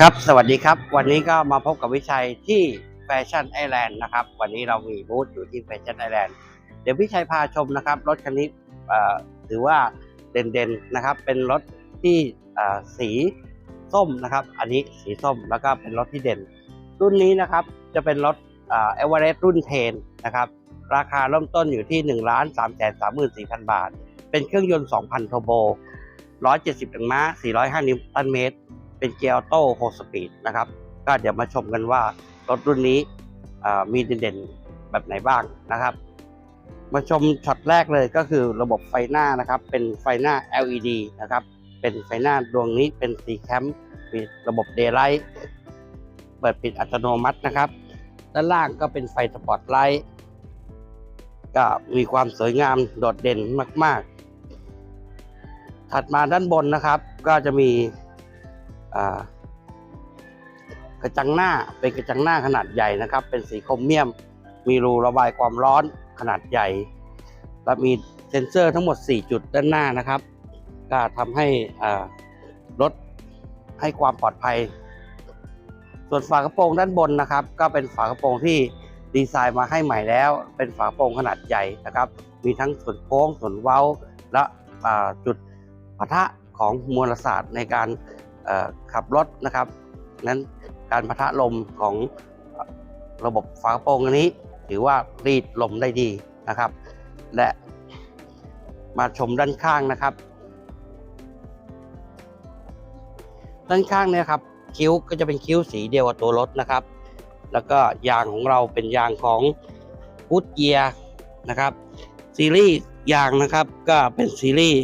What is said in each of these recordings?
ครับ สวัสดีครับ วันนี้ก็มาพบกับวิชัยที่แฟชั่นไอแลนด์นะครับ วันนี้เรามีบูธอยู่ที่แฟชั่นไอแลนด์ เดี๋ยววิชัยพาชมนะครับ รถคันนี้ถือว่าเด่นๆนะครับ เป็นรถที่สีส้มนะครับ อันนี้สีส้มแล้วก็เป็นรถที่เด่น รุ่นนี้นะครับจะเป็นรถเอเอเวอเรสต์รุ่นเทนนะครับ ราคาเริ่มต้นอยู่ที่1นึ่งล้านสามแสนสามหมื่นสี่พันบาท เป็นเครื่องยนต์ 2,000 โทโบ 170แรงม้า 405 นิวตันเมตร เป็นเกียร์ออโต้6สปีดนะครับ ก็เดี๋ยวมาชมกันว่ารถรุ่นนี้มีเด่นๆแบบไหนบ้างนะครับ มาชมช็อตแรกเลยก็คือระบบไฟหน้านะครับ เป็นไฟหน้า LED นะครับ เป็นไฟหน้าดวงนี้เป็นสีแคมป์มีระบบ Daylight เปิดปิดอัตโนมัตินะครับ ด้านล่างก็เป็นไฟสปอตไลท์ก็มีความสวยงามโดดเด่นมาก ๆ ถัดมาด้านบนนะครับ ก็จะมี กระจังหน้าเป็นกระจังหน้าขนาดใหญ่นะครับ เป็นสีโครเมียม มีรูระบายความร้อนขนาดใหญ่ และมีเซ็นเซอร์ทั้งหมด 4 จุดด้านหน้านะครับ ก็ทำให้รถให้ความปลอดภัย ส่วนฝากระโปรงด้านบนนะครับ ก็เป็นฝากระโปรงที่ดีไซน์มาให้ใหม่แล้ว เป็นฝากระโปรงขนาดใหญ่นะครับ มีทั้งส่วนโค้งส่วนเว้า และจุดปะทะของมวลศาสตร์ในการ ขับรถนะครับนั้นการปะทะลมของระบบฝากระโปรงอันนี้ ถือว่ารีดลมได้ดีนะครับ และมาชมด้านข้างนะครับ ด้านข้างเนี่ยครับคิ้วก็จะเป็นคิ้วสีเดียวกับตัวรถนะครับ แล้วก็ยางของเราเป็นยางของพุทเกียนะครับซีรีส์ยางนะครับก็เป็นซีรีส์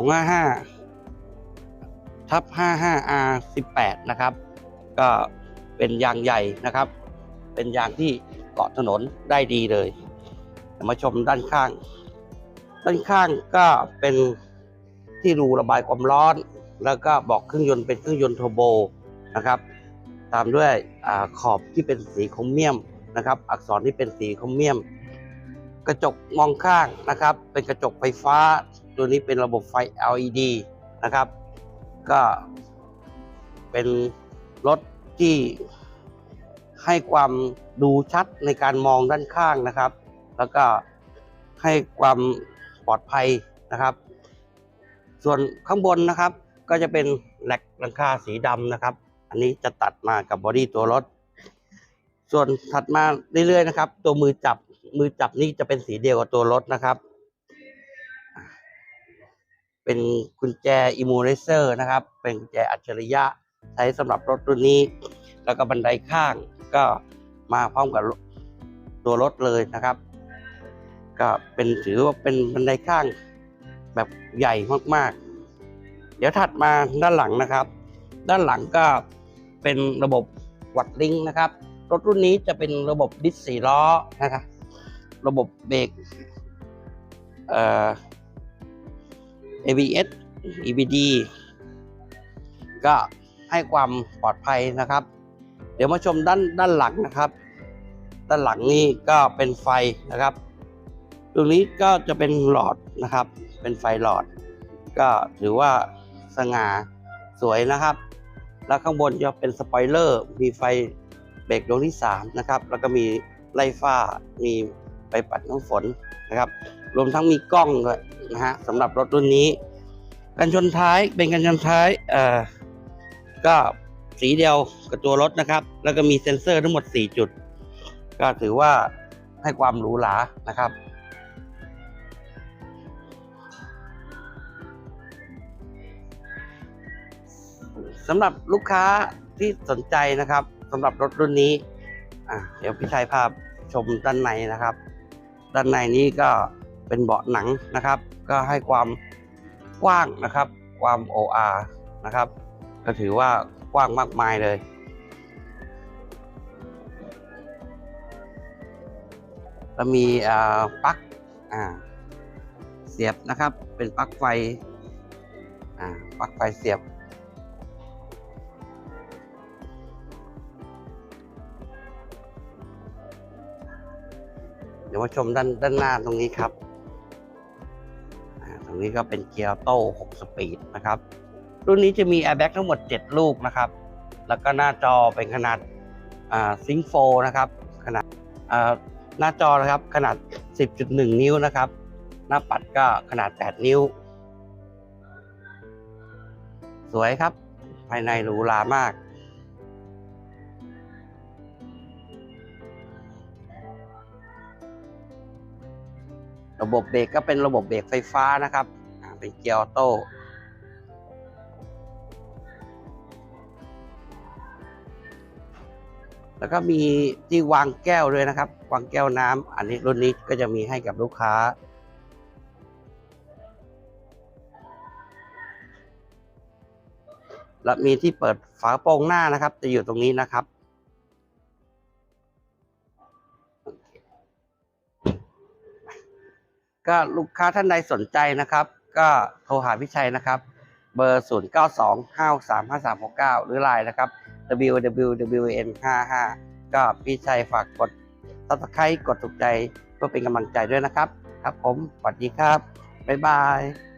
255 ทับ 55R18 นะครับ ก็เป็นยางใหญ่นะครับ เป็นยางที่เกาะถนนได้ดีเลยมาชมด้านข้าง ด้านข้างก็เป็นที่รูระบายความร้อน แล้วก็บอกเครื่องยนต์เป็นเครื่องยนต์เทอร์โบนะครับ ตามด้วยอขอบที่เป็นสีโครเมียมนะครับ อักษรที่เป็นสีโครเมียม กระจกมองข้างนะครับ เป็นกระจกไฟฟ้า ตัวนี้เป็นระบบไฟ LED นะครับ ก็เป็นรถที่ให้ความดูชัดในการมองด้านข้างนะครับ แล้วก็ให้ความปลอดภัยนะครับ ส่วนข้างบนนะครับ ก็จะเป็นแหลกหลังคาสีดำนะครับ อันนี้จะตัดมากับบอดี้ตัวรถ ส่วนถัดมาเรื่อยๆนะครับ ตัวมือจับมือจับนี่จะเป็นสีเดียวกับตัวรถนะครับ เป็นกุญแจอิมูเลเซอร์นะครับ เป็นกุญแจอัจฉริยะใช้สำหรับรถรุ่นนี้ แล้วก็บันไดข้างก็มาพร้อมกับตัวรถเลยนะครับ ก็เป็นถือว่าเป็นบันไดข้างแบบใหญ่มากๆ เดี๋ยวถัดมาด้านหลังนะครับ ด้านหลังก็เป็นระบบวัดลิงนะครับ รถรุ่นนี้จะเป็นระบบดิสสี่ล้อนะครับ ระบบเบรกเอ่อ ABS EBD ก็ให้ความปลอดภัยนะครับ เดี๋ยวมาชมด้านด้านหลังนะครับ ด้านหลังนี่ก็เป็นไฟนะครับตรงนี้ก็จะเป็นหลอดนะครับ เป็นไฟหลอด ก็ถือว่าสง่าสวยนะครับ แล้วข้างบนจะเป็นสปอยเลอร์ มีไฟเบรกดวงที่3นะครับ แล้วก็มีไล่ฟ้า มีไปปัดน้ำฝนนะครับ รวมทั้งมีกล้องด้วยนะฮะสำหรับรถรุ่นนี้ กันชนท้ายเป็นกันชนท้ายเอ่อก็สีเดียวกับตัวรถนะครับ แล้วก็มีเซ็นเซอร์ทั้งหมด 4 จุด ก็ถือว่าให้ความหรูหรานะครับสำหรับลูกค้าที่สนใจนะครับสำหรับรถรุ่นนี้อะเดี๋ยวพี่ชัยพาชมด้านในนะครับ ด้านในนี้ก็ เป็นเบาะหนังนะครับ ก็ให้ความกว้างนะครับ ความ OR นะครับ ก็ถือว่ากว้างมากมายเลยแล้วมีอ่าปลั๊กเสียบนะครับ เป็นปลั๊กไฟปลั๊กไฟเสียบเดี๋ยวมาชมด้านด้านหน้าตรงนี้ครับ นี้ก็เป็นเกียร์โต้6สปีดนะครับ รุ่นนี้จะมีแอร์แบ็กทั้งหมด 7 ลูกนะครับ แล้วก็หน้าจอเป็นขนาดซิงโฟนะครับ ขนาดหน้าจอนะครับขนาด 10.1 นิ้วนะครับ หน้าปัดก็ขนาด 8 นิ้ว สวยครับ ภายในหรูหรามาก ระบบเบรกก็เป็นระบบเบรกไฟฟ้านะครับ เป็นเกียร์ออโต้แล้วก็มีที่วางแก้วด้วยนะครับ วางแก้วน้ำอันนี้รุ่นนี้ก็จะมีให้กับลูกค้าและมีที่เปิดฝากระโปรงหน้านะครับ จะอยู่ตรงนี้นะครับ ก็ลูกค้าท่านใดสนใจนะครับ ก็โทรหาพี่ชัยนะครับ เบอร์ 0 9 2 5 3 5 3 6 9 หรือไลน์นะครับ www.n 5 5ก็พี่ชัยฝากกด subscribe กดถูกใจเพื่อเป็นกำลังใจด้วยนะครับ ครับผมสวัสดีครับ บ๊ายบาย